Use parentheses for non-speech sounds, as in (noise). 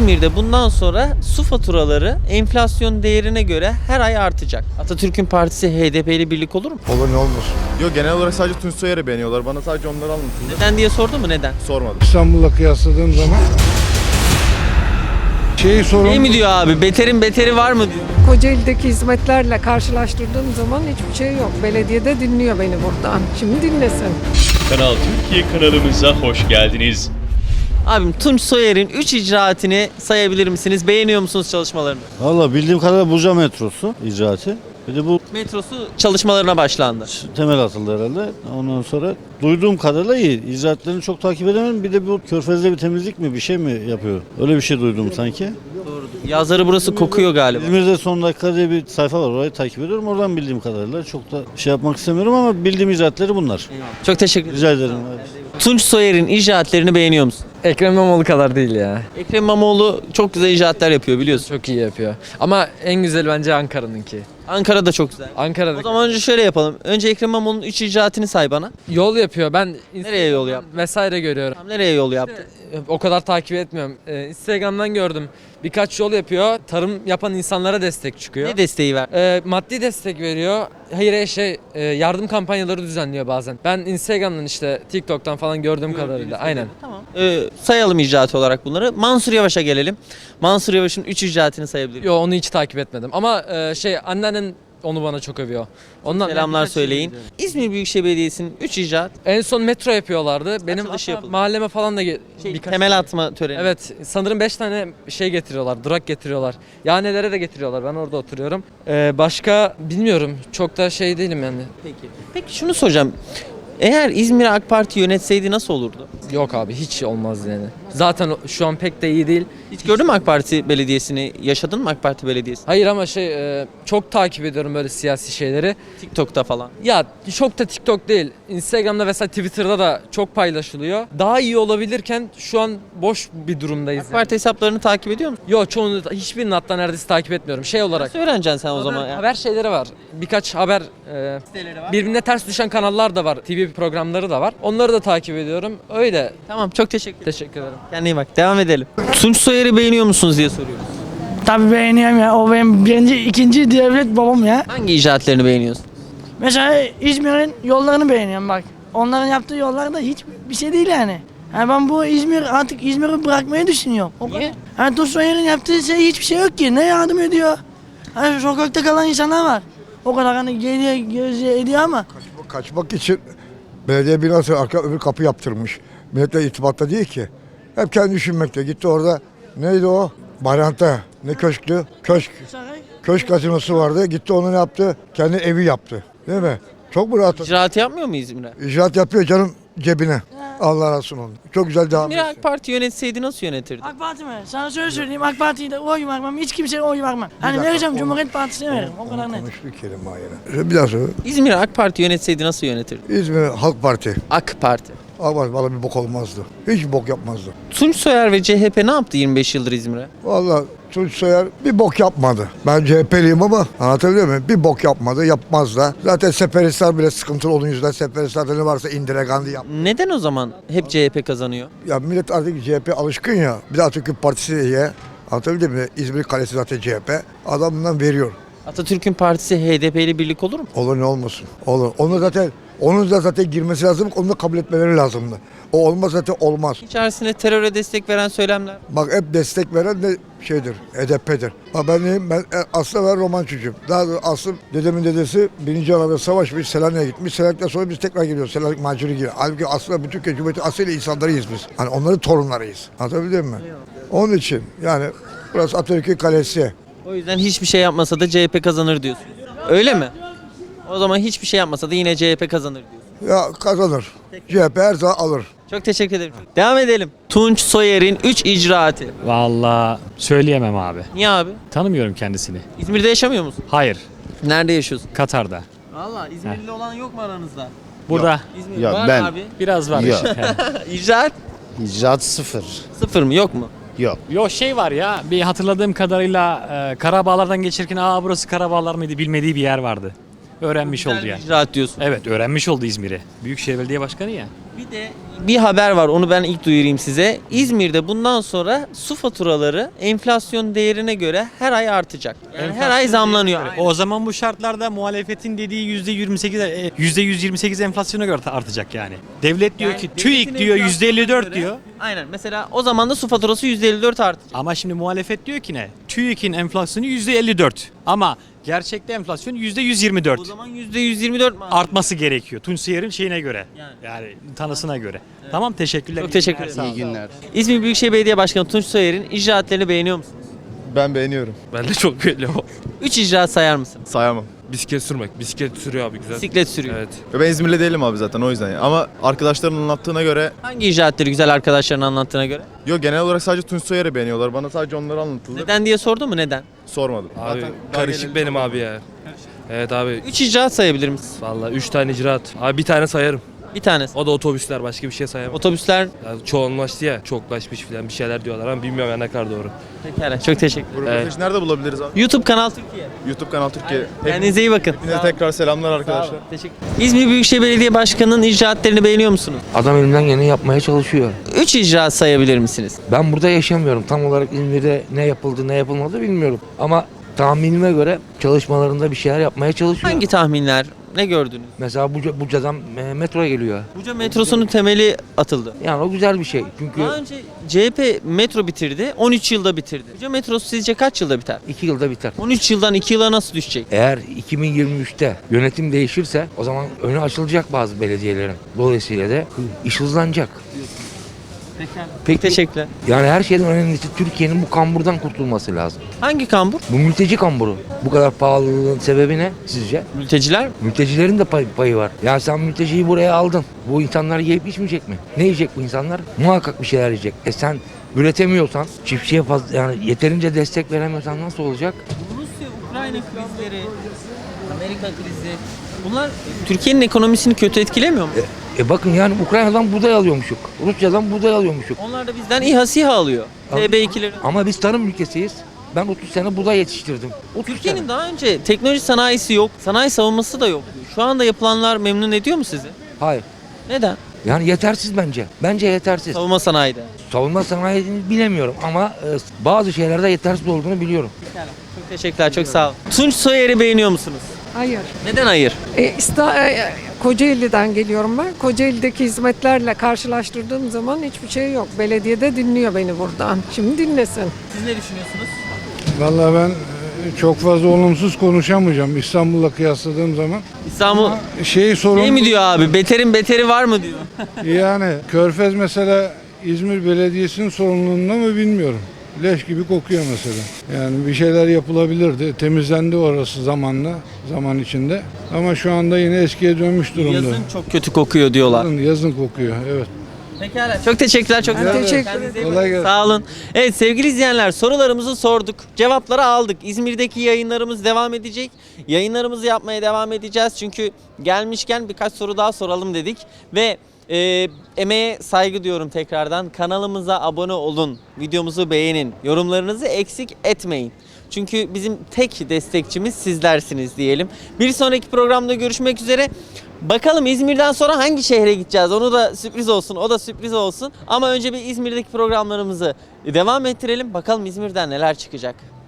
İzmir'de bundan sonra su faturaları enflasyon değerine göre her ay artacak. Atatürk'ün partisi HDP ile birlik olur mu? Olur ne olmasın. Yok genel olarak sadece Tunç Soyer'i beğeniyorlar. Bana sadece onları anlatıldı. Neden diye sordu mu neden? Sormadım. İstanbul'la kıyasladığım zaman şeyi sorun. Ne mi diyor abi? Beterin beteri var mı diyor. Kocaeli'deki hizmetlerle karşılaştırdığım zaman hiçbir şey yok. Belediyede dinliyor beni buradan. Şimdi dinlesin. Kanal Türkiye kanalımıza hoş geldiniz. Abim Tunç Soyer'in 3 icraatini sayabilir misiniz? Beğeniyor musunuz çalışmalarını? Valla bildiğim kadarıyla Burca metrosu icraatı. Bir de bu Metrosu çalışmalarına başlandı. temel atıldı herhalde. Ondan sonra duyduğum kadarıyla iyi. İcraatlarını çok takip edemedim. Bir de bu körfezde bir temizlik mi bir şey mi yapıyor? Öyle bir şey duydum sanki. Yazları burası kokuyor galiba. İzmir'de son dakika diye bir sayfa var. Orayı takip ediyorum. Oradan bildiğim kadarıyla çok da şey yapmak istemiyorum ama bildiğim icraatleri bunlar. Çok teşekkür ederim. Rica ederim. Tunç Soyer'in icraatlerini beğeniyor musun? Ekrem İmamoğlu kadar değil ya. Ekrem İmamoğlu çok güzel icraatler yapıyor biliyorsun. Çok iyi yapıyor. Ama en güzel bence Ankara'nınki. Ankara da çok güzel. O Ankara'da zaman önce şöyle yapalım. Önce Ekrem İmamoğlu'nun 3 icraatini say bana. yol yapıyor. Ben Nereye yol yaptı? vesaire görüyorum. Tam nereye yol yaptı? O kadar takip etmiyorum. Ee, Instagram'dan gördüm. Birkaç yol yapıyor. Tarım yapan insanlara destek çıkıyor. Ne desteği ver? Ee, maddi destek veriyor. Hayır şey e, yardım kampanyaları düzenliyor bazen. Ben Instagram'dan işte TikTok'tan falan gördüğüm kadarıyla. Aynen. Tamam. Ee, sayalım icraat olarak bunları. Mansur Yavaş'a gelelim. Mansur Yavaş'ın 3 icraatini sayabilirim. Yo onu hiç takip etmedim. Ama e, şey anneannem onu bana çok övüyor. Ondan Selamlar söyleyin. İzmir Büyükşehir Belediyesi'nin 3 icraat. En son metro yapıyorlardı. Benim Açılışı hatta yapıldı. mahalleme falan da ge- Şey, birkaç temel atma töreni. Evet sanırım 5 tane şey getiriyorlar. Durak getiriyorlar. Yanelere de getiriyorlar. Ben orada oturuyorum. Ee, başka bilmiyorum. Çok da şey değilim yani. Peki. Peki şunu soracağım. Eğer İzmir'i AK Parti yönetseydi nasıl olurdu? Yok abi hiç olmaz yani. Zaten şu an pek de iyi değil. Hiç gördün mü AK Parti belediyesini? Yaşadın mı AK Parti belediyesi? Hayır ama şey e, çok takip ediyorum böyle siyasi şeyleri. TikTok'ta falan. Ya çok da TikTok değil. Instagram'da vesaire Twitter'da da çok paylaşılıyor. Daha iyi olabilirken şu an boş bir durumdayız. AK Parti hesaplarını takip ediyor musun? Yok çoğunu hiçbirini hatta neredeyse takip etmiyorum. Şey olarak. Nasıl öğreneceksin sen o Haber- zaman ya? Haber şeyleri var. Birkaç haber e, birbirine ters düşen kanallar da var. TV programları da var. Onları da takip ediyorum. Öyle. Tamam çok teşekkür ederim. Teşekkür ederim. Kendine iyi bak. Devam edelim. Tunç Soyer'i beğeniyor musunuz diye soruyoruz. Tabii beğeniyorum ya. O benim birinci, ikinci devlet babam ya. Hangi icraatlerini beğeniyorsun? Mesela İzmir'in yollarını beğeniyorum bak. Onların yaptığı yollar da hiç bir şey değil yani. Yani ben bu İzmir artık İzmir'i bırakmayı düşünüyorum. O Niye? kadar. Yani Tuzsoyer'in yaptığı şey hiçbir şey yok ki. Ne yardım ediyor? Hani sokakta kalan insanlar var. O kadar hani geliyor, gözü ediyor ama Kaçmak için belediye binası arka öbür kapı yaptırmış. Milletle irtibatta değil ki. Hep kendi düşünmekte. Gitti orada neydi o? Bayranta. Ne köşktü? Köşk. Köşk gazinosu vardı. Gitti onu ne yaptı? Kendi evi yaptı. Değil mi? Çok mu rahat? İcraat yapmıyor mu İzmir'e? İcraat yapıyor canım cebine. Allah razı olsun onu. Çok güzel devam İzmir'i ediyor. AK Parti yönetseydi nasıl yönetirdi? AK Parti mi? Sana şöyle söyleyeyim AK Parti'ye de oy vermem. Hiç kimseye oy vermem. Hani vereceğim Cumhuriyet Partisi'ne veririm. O kadar net. Konuş bir kelime ayına. Bir daha söyle. İzmir'i AK Parti yönetseydi nasıl yönetirdi? İzmir Halk Parti. AK Parti. Ama valla bir bok olmazdı. Hiç bok yapmazdı. Tunç Soyer ve CHP ne yaptı 25 yıldır İzmir'e? Valla Tunç Soyer bir bok yapmadı. Ben CHP'liyim ama anlatabiliyor muyum? Bir bok yapmadı, yapmaz da. Zaten Seferistar bile sıkıntılı onun yüzünden Seferistar'da ne varsa indire Gandhi yap. Neden o zaman hep CHP kazanıyor? Ya millet artık CHP alışkın ya. Bir de Atatürk Partisi diye. Anlatabildim mi? İzmir Kalesi zaten CHP. Adam bundan veriyor. Atatürk'ün partisi HDP ile birlik olur mu? Olur ne olmasın. Olur. Onu zaten onun da zaten girmesi lazım. Onu da kabul etmeleri lazımdı. O olmaz zaten olmaz. İçerisinde teröre destek veren söylemler. Bak hep destek veren de şeydir, HDP'dir. Ha ben neyim? Ben e, aslında ben roman çocuğum. Daha doğrusu aslım dedemin dedesi birinci Anadolu Savaşmış, Selanik'e gitmiş. Selanik'ten sonra biz tekrar geliyoruz. Selanik maceri gibi. Halbuki aslında bütün Türkiye Cumhuriyeti asıyla insanlarıyız biz. Hani onların torunlarıyız. Anlatabildim mi? Onun için yani burası Atatürk'ün kalesi. O yüzden hiçbir şey yapmasa da CHP kazanır diyorsun. Öyle mi? O zaman hiçbir şey yapmasa da yine CHP kazanır diyorsun. Ya kazanır. CHP her zaman alır. Çok teşekkür ederim. Devam edelim. Tunç Soyer'in 3 icraatı. Vallahi söyleyemem abi. Niye abi? Tanımıyorum kendisini. İzmir'de yaşamıyor musun? Hayır. Nerede yaşıyorsun? Katar'da. Valla İzmirli olan yok mu aranızda? Burada İzmir Yok, var ben- abi. biraz var. Yok. (laughs) İcraat İcraat sıfır. sıfır mı yok mu? Yok. Yo şey var ya bir hatırladığım kadarıyla e, Karabağlar'dan geçerken aa burası Karabağlar mıydı bilmediği bir yer vardı. Öğrenmiş oldu yani. icraat diyorsun. Evet öğrenmiş oldu İzmir'i. Büyükşehir Belediye Başkanı ya. Bir de bir haber var onu ben ilk duyurayım size. İzmir'de bundan sonra su faturaları enflasyon değerine göre her ay artacak. Yani her ay zamlanıyor. O zaman bu şartlarda muhalefetin dediği %28 e, %128 enflasyona göre artacak yani. Devlet diyor Yani ki devletin TÜİK diyor enflasyona %54 göre- diyor. Aynen. Mesela o zaman da su faturası %54 artacak. Ama şimdi muhalefet diyor ki ne? TÜİK'in enflasyonu %54. Ama gerçekte enflasyon %124. O zaman %124 mi? Artması gerekiyor. Tunç Seyir'in şeyine göre. Yani. Yani, tanısına göre. Tamam teşekkürler. Çok teşekkür ederim. olun. İzmir Büyükşehir Belediye Başkanı Tunç Soyer'in icraatlerini beğeniyor musunuz? Ben beğeniyorum. Ben de çok beğeniyorum. 3 icraat sayar mısınız? Sayamam. Bisiklet sürmek. Bisiklet sürüyor abi güzel. Bisiklet sürüyor. Evet. Ve Ben İzmirli değilim abi zaten o yüzden. Ama arkadaşların anlattığına göre Hangi icraatleri güzel arkadaşların anlattığına göre? yok genel olarak sadece Tunç Soyer'i beğeniyorlar. Bana sadece onları anlatıldı. Neden diye sordu mu neden? Sormadım. Abi Zaten daha karışık geleli benim sormadım. abi ya. Evet abi. 3 icraat sayabilir misin? Vallahi 3 tane icraat. Abi bir tane sayarım. Bir tanesi. O da otobüsler başka bir şey sayamam. Otobüsler Yani çoğunlaştı ya. Çoklaşmış filan bir şeyler diyorlar ama bilmiyorum ya ne kadar doğru. Pekala çok teşekkür ederim. röportajı nerede bulabiliriz abi? YouTube Kanal Türkiye. YouTube kanal Türkiye. Hep- Kendinize iyi bakın. Hepinize tekrar selamlar arkadaşlar. Teşekkür İzmir Büyükşehir Belediye Başkanı'nın icraatlerini beğeniyor musunuz? Adam elinden geleni yapmaya çalışıyor. 3 icraat sayabilir misiniz? Ben burada yaşamıyorum. Tam olarak İzmir'de ne yapıldı ne yapılmadı bilmiyorum. Ama tahminime göre çalışmalarında bir şeyler yapmaya çalışıyor. Hangi tahminler? Ne gördünüz? Mesela Buca, Buca'dan e, metroya geliyor. Buca metrosunun temeli atıldı. Yani o güzel bir şey. Çünkü Daha önce CHP metro bitirdi. 13 yılda bitirdi. Buca metrosu sizce kaç yılda biter? iki yılda biter. 13 yıldan 2 yıla nasıl düşecek? Eğer 2023'te yönetim değişirse o zaman önü açılacak bazı belediyelerin. Dolayısıyla da iş hızlanacak. Peki teşekkürler. Yani her şeyden önemlisi Türkiye'nin bu kamburdan kurtulması lazım. Hangi kambur? Bu mülteci kamburu. Bu kadar pahalılığın sebebi ne sizce? Mülteciler mi? Mültecilerin de pay- payı var. Ya sen mülteciyi buraya aldın. Bu insanlar yiyip içmeyecek mi? Ne yiyecek bu insanlar? Muhakkak bir şeyler yiyecek. E sen üretemiyorsan, çiftçiye fazla yani yeterince destek veremiyorsan nasıl olacak? Rusya, Ukrayna krizleri, Amerika krizi. Bunlar Türkiye'nin ekonomisini kötü etkilemiyor mu? E bakın yani Ukrayna'dan buğday alıyormuşuk. Rusya'dan buğday alıyormuşuk. Onlar da bizden İHA SİHA alıyor. TB2'leri. Ama biz tarım ülkesiyiz. Ben 30 sene buğday yetiştirdim. 30 Türkiye'nin sene. daha önce teknoloji sanayisi yok. Sanayi savunması da yok. Şu anda yapılanlar memnun ediyor mu sizi? Hayır. Neden? Yani yetersiz bence. Bence yetersiz. Savunma sanayide. Savunma sanayini bilemiyorum ama e, bazı şeylerde yetersiz olduğunu biliyorum. Çok teşekkürler, çok sağ olun. Tunç Soyer'i beğeniyor musunuz? Hayır. Neden hayır? E, İsta- e, Kocaeli'den geliyorum ben. Kocaeli'deki hizmetlerle karşılaştırdığım zaman hiçbir şey yok. Belediyede dinliyor beni buradan. Şimdi dinlesin. Siz ne düşünüyorsunuz? Vallahi ben e, çok fazla olumsuz konuşamayacağım İstanbul'la kıyasladığım zaman. İstanbul Şey sorun şey mi diyor abi? Beterin beteri var mı diyor. yani Körfez mesela İzmir Belediyesi'nin sorumluluğunda mı bilmiyorum. Leş gibi kokuyor mesela. Yani bir şeyler yapılabilirdi. Temizlendi orası zamanla, zaman içinde. Ama şu anda yine eskiye dönmüş durumda. Yazın çok kötü kokuyor diyorlar. Yazın, yazın kokuyor, evet. Pekala. Çok teşekkürler. Çok olun. teşekkür ederim. Sağ olun. Evet sevgili izleyenler sorularımızı sorduk. Cevapları aldık. İzmir'deki yayınlarımız devam edecek. Yayınlarımızı yapmaya devam edeceğiz. Çünkü gelmişken birkaç soru daha soralım dedik. Ve e, emeğe saygı diyorum tekrardan. Kanalımıza abone olun. Videomuzu beğenin. Yorumlarınızı eksik etmeyin. Çünkü bizim tek destekçimiz sizlersiniz diyelim. Bir sonraki programda görüşmek üzere. Bakalım İzmir'den sonra hangi şehre gideceğiz? Onu da sürpriz olsun. O da sürpriz olsun. Ama önce bir İzmir'deki programlarımızı devam ettirelim. Bakalım İzmir'den neler çıkacak.